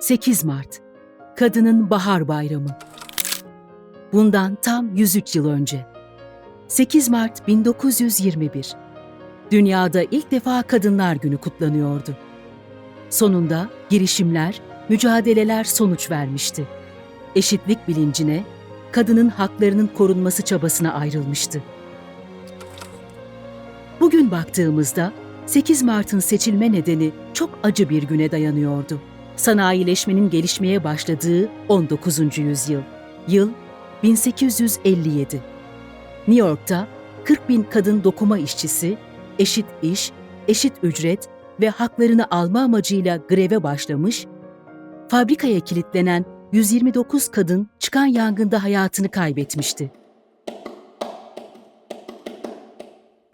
8 Mart Kadının Bahar Bayramı Bundan tam 103 yıl önce 8 Mart 1921 Dünyada ilk defa Kadınlar Günü kutlanıyordu. Sonunda girişimler, mücadeleler sonuç vermişti. Eşitlik bilincine, kadının haklarının korunması çabasına ayrılmıştı. Bugün baktığımızda 8 Mart'ın seçilme nedeni çok acı bir güne dayanıyordu. Sanayileşmenin gelişmeye başladığı 19. yüzyıl. Yıl 1857. New York'ta 40 bin kadın dokuma işçisi eşit iş, eşit ücret ve haklarını alma amacıyla greve başlamış, fabrikaya kilitlenen 129 kadın çıkan yangında hayatını kaybetmişti.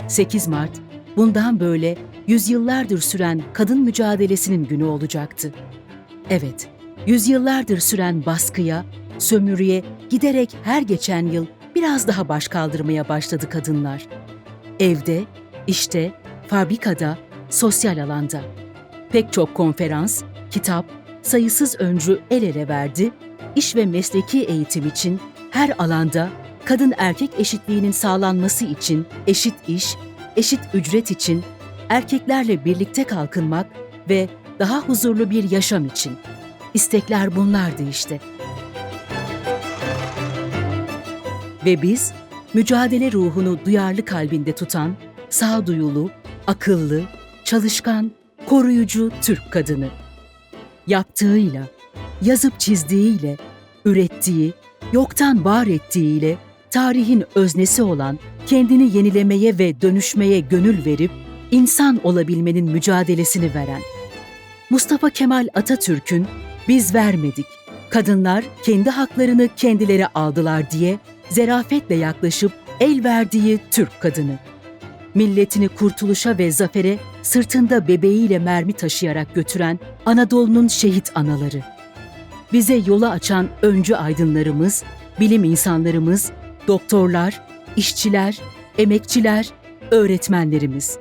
8 Mart, bundan böyle yüzyıllardır süren kadın mücadelesinin günü olacaktı. Evet, yüzyıllardır süren baskıya, sömürüye giderek her geçen yıl biraz daha baş kaldırmaya başladı kadınlar. Evde, işte, fabrikada, sosyal alanda. Pek çok konferans, kitap, sayısız öncü el ele verdi, iş ve mesleki eğitim için her alanda kadın erkek eşitliğinin sağlanması için eşit iş, eşit ücret için erkeklerle birlikte kalkınmak ve daha huzurlu bir yaşam için. İstekler bunlardı işte. Ve biz mücadele ruhunu duyarlı kalbinde tutan, sağduyulu, akıllı, çalışkan, koruyucu Türk kadını. Yaptığıyla, yazıp çizdiğiyle, ürettiği, yoktan var ettiğiyle tarihin öznesi olan kendini yenilemeye ve dönüşmeye gönül verip insan olabilmenin mücadelesini veren. Mustafa Kemal Atatürk'ün biz vermedik, kadınlar kendi haklarını kendileri aldılar diye zerafetle yaklaşıp el verdiği Türk kadını. Milletini kurtuluşa ve zafere sırtında bebeğiyle mermi taşıyarak götüren Anadolu'nun şehit anaları. Bize yolu açan öncü aydınlarımız, bilim insanlarımız, doktorlar, işçiler, emekçiler, öğretmenlerimiz.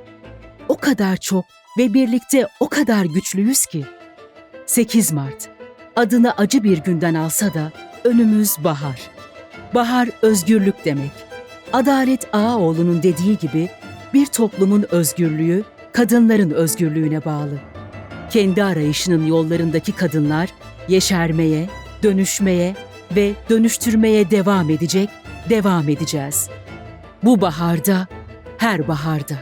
O kadar çok ve birlikte o kadar güçlüyüz ki. 8 Mart adını acı bir günden alsa da önümüz bahar. Bahar özgürlük demek. Adalet Ağaoğlu'nun dediği gibi bir toplumun özgürlüğü kadınların özgürlüğüne bağlı. Kendi arayışının yollarındaki kadınlar yeşermeye, dönüşmeye ve dönüştürmeye devam edecek, devam edeceğiz. Bu baharda, her baharda.